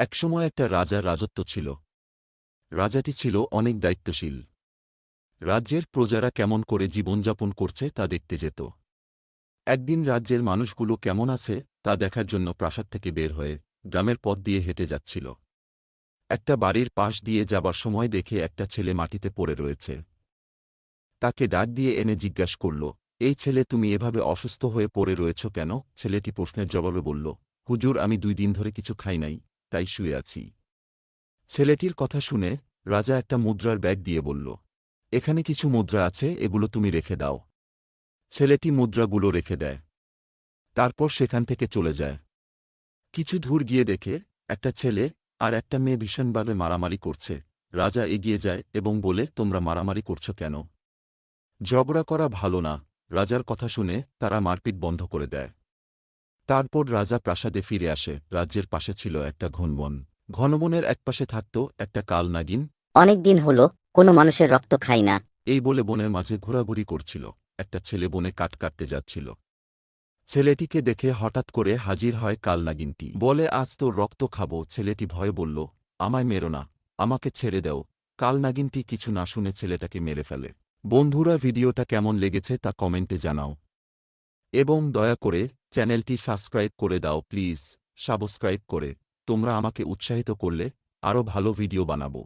একসময় একটা রাজার রাজত্ব ছিল। রাজাটি ছিল অনেক দায়িত্বশীল। রাজ্যের প্রজারা কেমন করে জীবনযাপন করছে তা দেখতে যেত। একদিন রাজ্যের মানুষগুলো কেমন আছে তা দেখার জন্য প্রাসাদ থেকে বের হয়ে গ্রামের পথ দিয়ে হেঁটে যাচ্ছিল। একটা বাড়ির পাশ দিয়ে যাবার সময় দেখে একটা ছেলে মাটিতে পড়ে রয়েছে। তাকে ডাক দিয়ে এনে জিজ্ঞাসা করল, এই ছেলে তুমি এভাবে অসুস্থ হয়ে পড়ে রয়েছ কেন? ছেলেটি প্রশ্নের জবাবে বলল, হুজুর, আমি দুই দিন ধরে কিছু খাই নাই। তাই শুয়ে আছি। ছেলেটির কথা শুনে রাজা একটা মুদ্রার ব্যাগ দিয়ে বলল, এখানে কিছু মুদ্রা আছে, এগুলো তুমি রেখে দাও। ছেলেটি মুদ্রাগুলো রেখে দেয়। তারপর সেখান থেকে চলে যায়। কিছু দূর গিয়ে দেখে একটা ছেলে আর একটা মেয়ে ভীষণভাবে মারামারি করছে। রাজা এগিয়ে যায় এবং বলে, তোমরা মারামারি করছ কেন? ঝগড়া করা ভালো না। রাজার কথা শুনে তারা মারপিট বন্ধ করে দেয়। তারপর রাজা প্রাসাদে ফিরে আসে। রাজ্যের পাশে ছিল একটা ঘনবন। ঘনবনের একপাশে থাকত একটা কাল নাগিন। অনেক দিন হলো কোনো মানুষের রক্ত খাই না। এই বলে বনের মাঝে ঘোরাঘুরি করছিল। একটা ছেলে বনে কাট কাটতে যাচ্ছিল। ছেলেটিকে দেখে হঠাৎ করে হাজির হয় কালনাগিনটি বলে আজ তোর রক্ত খাব। ছেলেটি ভয়ে বলল আমায় মেরো না। আমাকে ছেড়ে দাও। কালনাগিনটি কিছু না শুনে ছেলেটাকে মেরে ফেলে। বন্ধুরা ভিডিওটা কেমন লেগেছে তা কমেন্টে জানাও। এবং দয়া করে চ্যানেলটি সাবস্ক্রাইব করে দাও, প্লিজ। সাবস্ক্রাইব করে। তোমরা আমাকে উৎসাহিত করলে আরও ভালো ভিডিও বানাবো।